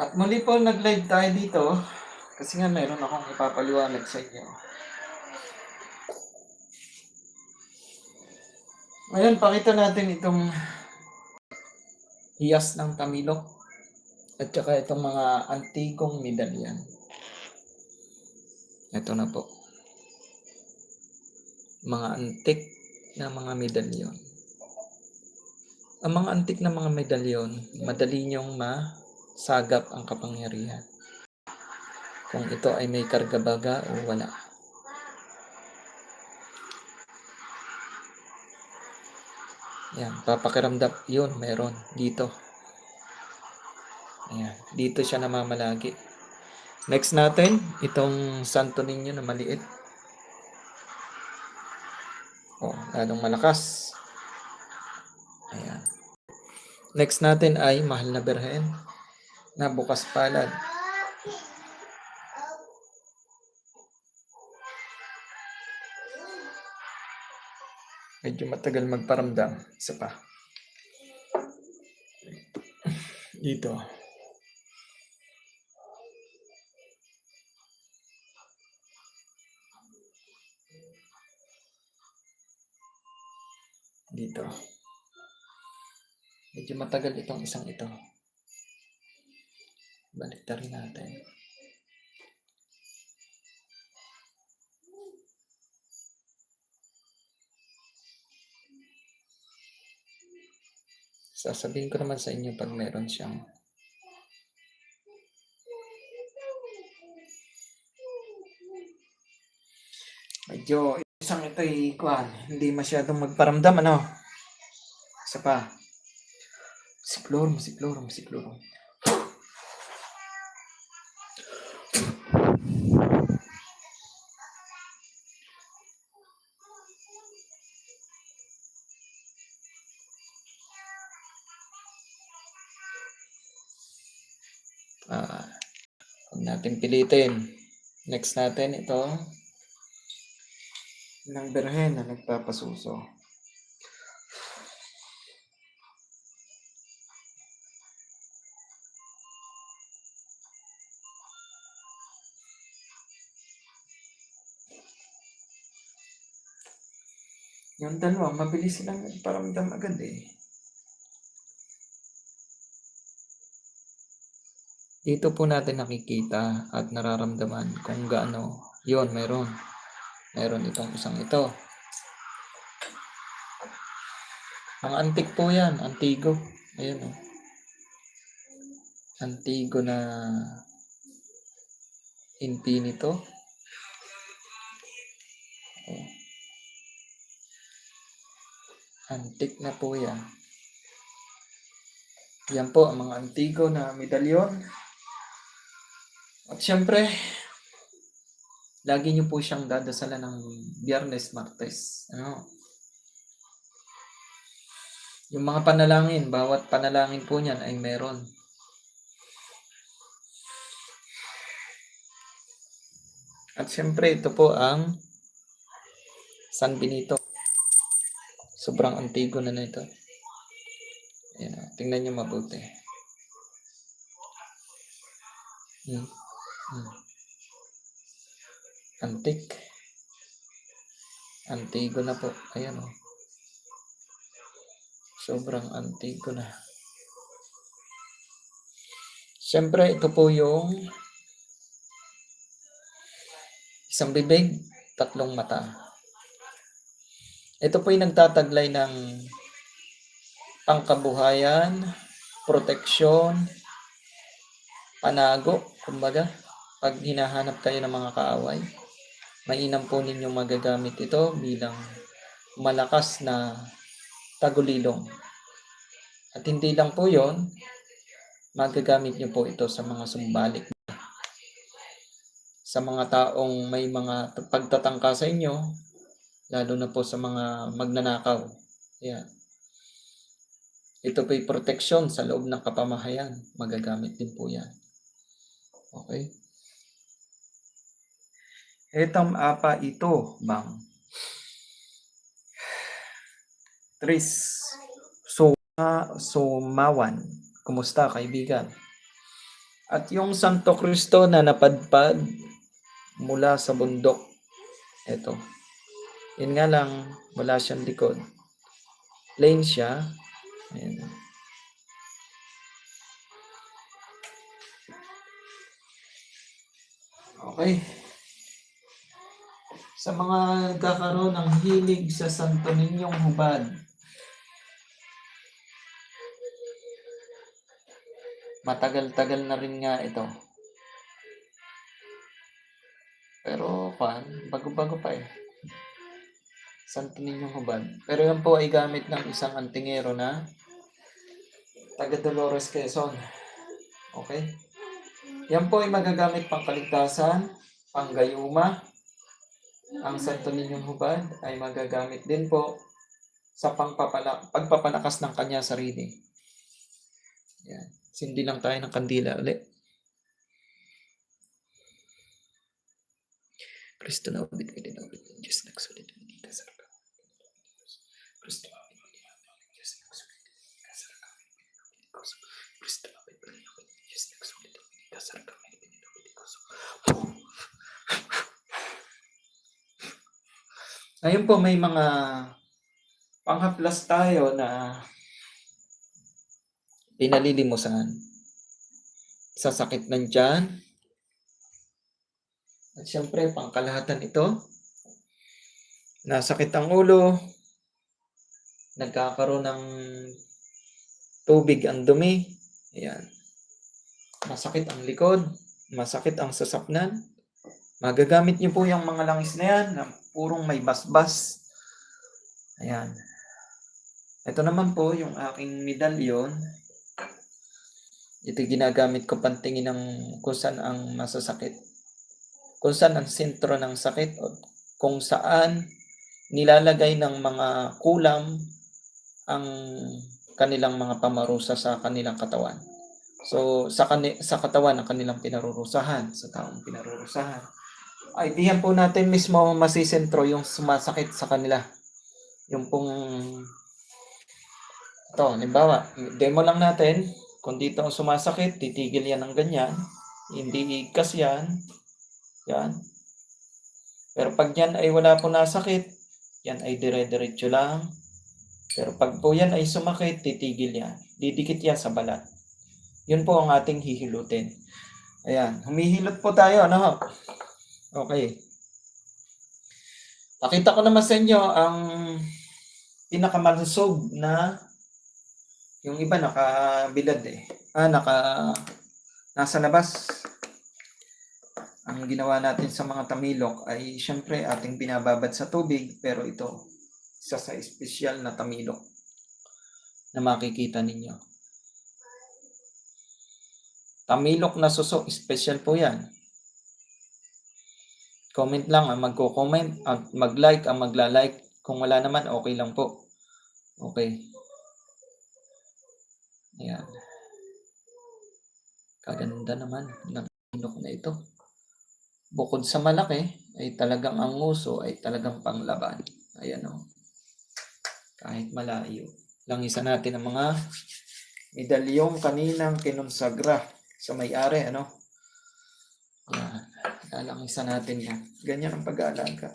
At muli po nag-live tayo dito kasi nga meron akong ipapaliwanag sa inyo. Ngayon, pakita natin itong hiyas ng Tamilok at saka itong mga antigong medalyan. Ito na po. Mga antik na mga medalyon. Ang mga antik na mga medalyon, madali niyong masagap ang kapangyarihan. Kung ito ay may kargabaga o wala. Yan, papakiramdam. Yun, meron. Dito. Ayan, dito siya namamalagi. Next natin, itong Santo Niño na maliit. Oh, lalong malakas. Ayan. Next natin ay Mahal na Birhen na bukas palad. Medyo matagal magparamdam. Isa pa. Dito. Dito. Medyo matagal itong isang ito. Balik rin natin. Sasabihin ko naman sa inyo pag meron siyang medyo isang ito ay kuhan, hindi masyadong magparamdam ano. Isa pa. Siklorum, siklorum, siklorum. Ah, huwag natin pilitin. Next natin ito. Ng berhen na nagpapasuso. Yung dalawa, mabilis silang nagparamdam agad eh. Dito po natin nakikita at nararamdaman kung gaano. Yun, meron. Meron itong isang ito. Mga antik po yan. Antigo. Ayan o. Antigo na infinito. Antik na po yan. Yan po ang mga antigo na medalyon. At syempre, lagi niyo po siyang dadasalan ng Biyernes, Martes. Ano? Yung mga panalangin, bawat panalangin po niyan ay meron. At syempre, ito po ang San Benito. Sobrang antigo na na ito. Ayan, o. tingnan niyo mabuti. Hmm. Hmm. Antik. Antigo na po. Ayan o. Sobrang antigo na. Siyempre, ito po yung isang bibig, tatlong mata. Ito po yung nagtataglay ng pangkabuhayan, proteksyon, panago, kumbaga, pag hinahanap kayo ng mga kaaway, mainam po ninyong magagamit ito bilang malakas na tagulilong. At hindi lang po yon, magagamit niyo po ito sa mga sumbalik. Sa mga taong may mga pagtatangka sa inyo, lalo na po sa mga magnanakaw. Yan. Ito po'y proteksyon sa loob ng kapamahayan. Magagamit din po yan. Okay? Etong apa ito, bang? Tris. Suma, sumawan. Kumusta, kaibigan? At yung Santo Cristo na napadpad mula sa bundok. Ito. Yun nga lang, wala siyang likod. Plain siya. Ayan. Okay. Sa mga nagkakaroon ng hilig sa Santo Ninyong Hubad, matagal-tagal na rin nga ito. Pero, pan, bago-bago pa eh. Santo Ninyong Hubad. Pero yan po ay gamit ng isang antingero na taga Dolores Quezon. Okay? Yan po ay magagamit pang kaligtasan, panggayuma. Ang Santo Ninyong Hubad ay magagamit din po sa pangpapala, pagpapalakas ng kanya sarili. Yan. Sindi lang tayo ng kandila ulit. Kristo na ubit ubit ng Diyos nagsulit hindi ka sa raka. Kristo na ubit ka din ubit ng Diyos nagsulit hindi ka sa raka. Kristo na ubit ka din ubit ng Diyos nagsulit hindi ka sa raka. Ayun po, may mga panghaplas tayo na pinalilimusan. Sa sakit ng tiyan. At syempre, pangkalahatan ito. Nasakit ang ulo. Nagkakaroon ng tubig ang dumi. Ayan. Masakit ang likod. Masakit ang sasapnan. Magagamit niyo po yung mga langis na yan na purong may basbas. Ayan. Ito naman po yung aking medalyon. Ito ginagamit ko pantingin ng kung saan ang masasakit. Kung saan ang sentro ng sakit o kung saan nilalagay ng mga kulam ang kanilang mga pamarusa sa kanilang katawan. So sa kani, sa katawan ng kanilang pinarurusahan, sa taong pinarurusahan. Ay po natin mismo masisentro yung sumasakit sa kanila. Yung pong ito, halimbawa, demo lang natin, kung dito ang sumasakit, titigil yan ng ganyan. Hindi igkas yan. Yan. Pero pag yan ay wala po nasakit, yan ay dire-diretso lang. Pero pag po yan ay sumakit, titigil yan. Didikit yan sa balat. Yun po ang ating hihilutin. Ayan. Humihilot po tayo, ano? Okay. Pakita ko naman sa inyo ang pinakamalusog na yung iba nakabilad eh. Ah, naka nasa labas. Ang ginawa natin sa mga tamilok ay syempre ating binababad sa tubig pero ito isa sa espesyal na tamilok na makikita ninyo. Tamilok na suso, special po yan. Comment lang ang magko-comment at mag-like ang magla-like. Kung wala naman, okay lang po. Okay. Ayan. Kaganda naman ng inok na ito. Bukod sa malaki, ay talagang ang nguso ay talagang panglaban. Ayan o. Kahit malayo. Langisan natin ang mga medalyong kaninang kinonsagra sa may-ari. Ano? Ayan. Lalangisan natin yan. Ganyan ang pag-aalaga.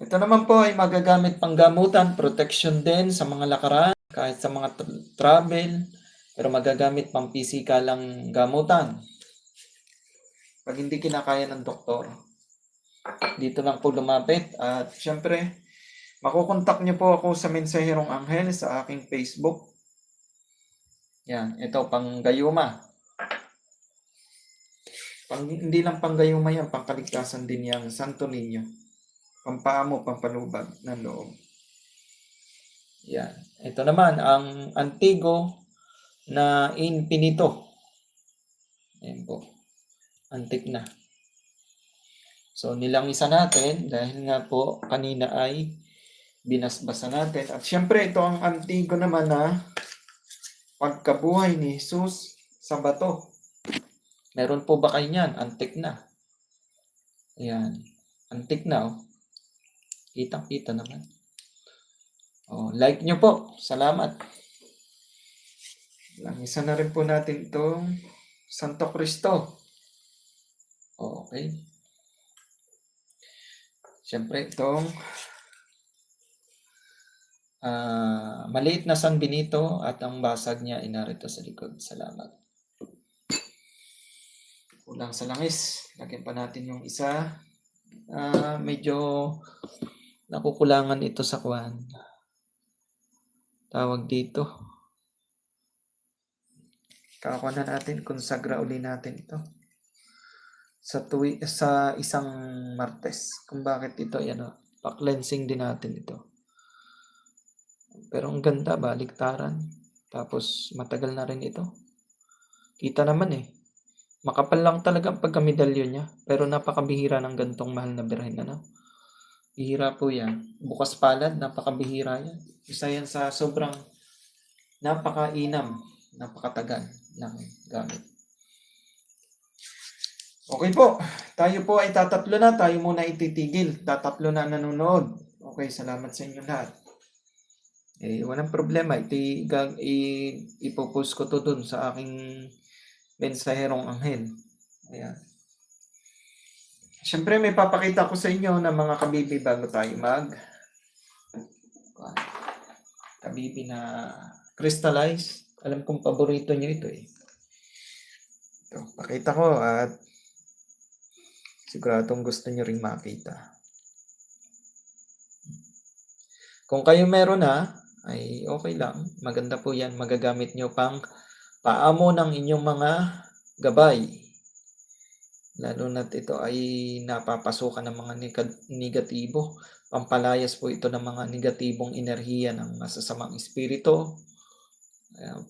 Ito naman po ay magagamit pang gamutan, protection din sa mga lakaran kahit sa mga tra- travel, pero magagamit pang pisikalang gamutan. Pag hindi kinakaya ng doktor, dito lang po lumapit. At syempre, makukontak niyo po ako sa Mensaherong Anghel sa aking Facebook. Yan, ito pang gayuma. Pang, hindi lang pang gayuma yan, pang kaligtasan din yan, Santo Niño. Pampaamo, pampalubag ng loob. Yan. Ito naman, ang antigo na infinito. Ayan po. Antik na. So, nilangisa natin dahil nga po kanina ay binasbasa natin. At syempre, ito ang antigo naman na pagkabuhay ni Jesus sa bato. Meron po ba kayo niyan? Antik na. Ayan. Antik na, oh. Kitang-kita naman. Oh, like nyo po. Salamat. Lang isa na rin po natin itong Santo Cristo. Okay. Siyempre, itong ah, maliit na San Benito at ang basag niya ay narito sa likod. Salamat. Kulang sa langis. Lagyan pa natin yung isa. Ah, medyo nakukulangan ito sa kwan. Tawag dito. Kakakuha na natin, konsagra uli natin ito. Sa tuwi, sa isang Martes. Kung bakit ito, yan o. Pa-cleansing din natin ito. Pero ang ganda, baliktaran. Tapos matagal na rin ito. Kita naman eh. Makapal lang talaga ang pagkamedalyo niya. Pero napakabihira ng gantong mahal na birhen. Ano? Bihira po yan. Bukas palad, napakabihira yan. Isa yan sa sobrang napakainam, napakatagal ng gamit. Okay po. Tayo po ay tatatlo na. Tayo muna ititigil. Tatatlo na nanonood. Okay, salamat sa inyo lahat. Eh, walang problema. Iti, gag, i, ipopost ko to dun sa aking mensaherong anghel. Ayan. Siyempre, may papakita ko sa inyo na mga kabibi bago tayo mag kabibi na crystallize. Alam kong paborito nyo ito eh. Ito, pakita ko at siguradong gusto nyo ring makita. Kung kayo meron na, ay okay lang. Maganda po yan. Magagamit nyo pang paamo ng inyong mga gabay. Lalo na ito ay napapasukan ng mga neg- negatibo. Pampalayas po ito ng mga negatibong enerhiya ng masasamang espiritu.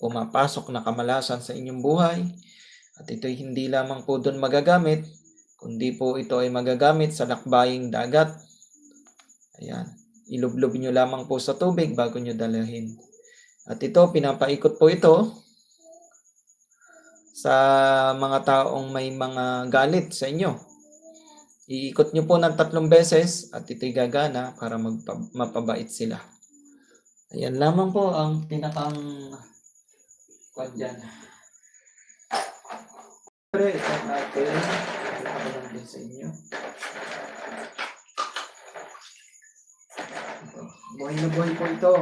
Pumapasok na kamalasan sa inyong buhay. At ito'y hindi lamang po doon magagamit, kundi po ito ay magagamit sa lakbaying dagat. Ayan. Ilublob nyo lamang po sa tubig bago nyo dalahin. At ito, pinapaikot po ito sa mga taong may mga galit sa inyo. Iikot nyo po ng tatlong beses at ito'y gagana para magpa- mapabait sila. Ayan lamang po ang pinakang kwan dyan. Siyempre, ito natin. Ito din sa inyo. Ito. Buhay na buhay po ito.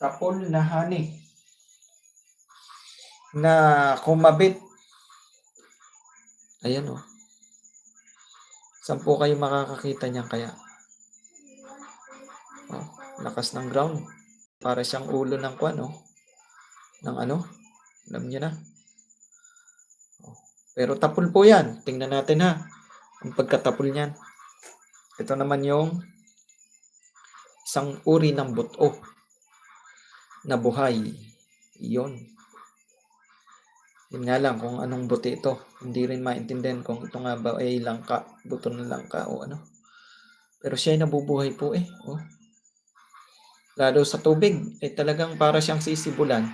Tapol na honey na kumabit. Ayan o. Oh. Saan po kayo makakakita niyan kaya? Oh, lakas ng ground. Para siyang ulo ng kwan, oh. Ng ano? Alam niyo na. Oh. Pero tapol po yan. Tingnan natin ha. Ang pagkatapol niyan. Ito naman yung isang uri ng buto na buhay. Iyon. Yun nga lang kung anong buti ito. Hindi rin maintindihan kung ito nga ba ay langka, buto ng langka o ano. Pero siya ay nabubuhay po eh. Oh. Lalo sa tubig, ay talagang para siyang sisibulan.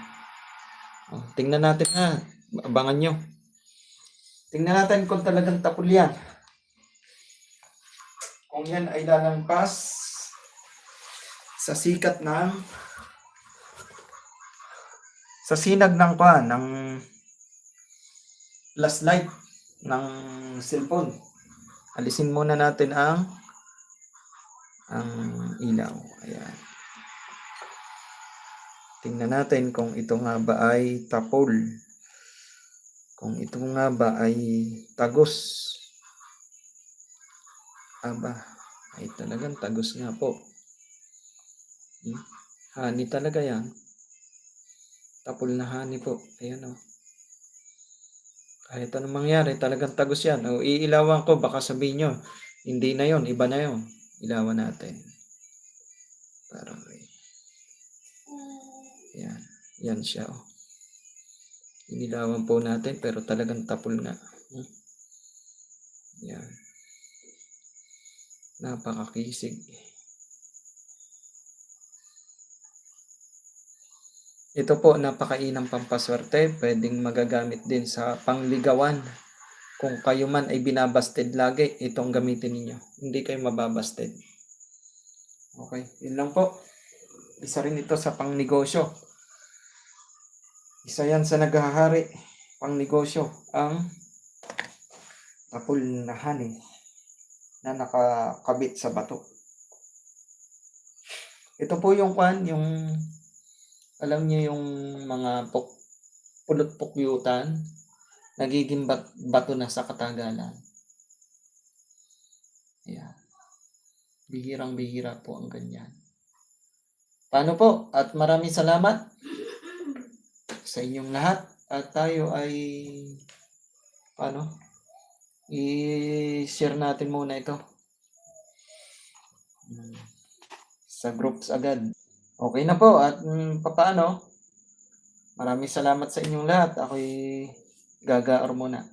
Oh, tingnan natin ha. Abangan nyo. Tingnan natin kung talagang tapol yan. Kung yan ay lalampas sa sikat ng sa sinag ng pa ng last light ng cellphone. Alisin muna natin ang ang ilaw. Ayan. Tingnan natin kung ito nga ba ay tapol. Kung ito nga ba ay tagos. Aba, ay talagang tagos nga po. Hmm? Hani talaga yan. Tapol na hani po. Ayan o. Oh. Kahit anong mangyari, talagang tagos yan. O iilawan ko, baka sabihin nyo, hindi na yon iba na yon Ilawan natin. Parang, yan. Yan siya. Oh. Inilawan po natin, pero talagang tapol nga. Yan. Napakakisig. Ito po, napakainang pampaswerte. Pwedeng magagamit din sa pangligawan. Kung kayo man ay binabasted lagi, itong gamitin ninyo. Hindi kayo mababasted. Okay, yun lang po. Isa rin ito sa pangnegosyo. Isa yan sa naghahari. pang negosyo ang apple na honey na nakakabit sa bato. Ito po yung kwan, yung alam niyo yung mga puk, pulot pukyutan, nagiging bat, bato na sa katagalan. Ayan. Bihirang bihira po ang ganyan. Paano po? At maraming salamat sa inyong lahat. At tayo ay paano? I-share natin muna ito. Hmm. Sa groups agad. Okay na po. At mm, papaano? Maraming salamat sa inyong lahat. Ako'y gagaor muna.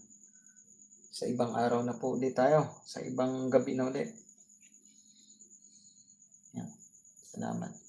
Sa ibang araw na po ulit tayo. Sa ibang gabi na ulit. Yan. Salamat.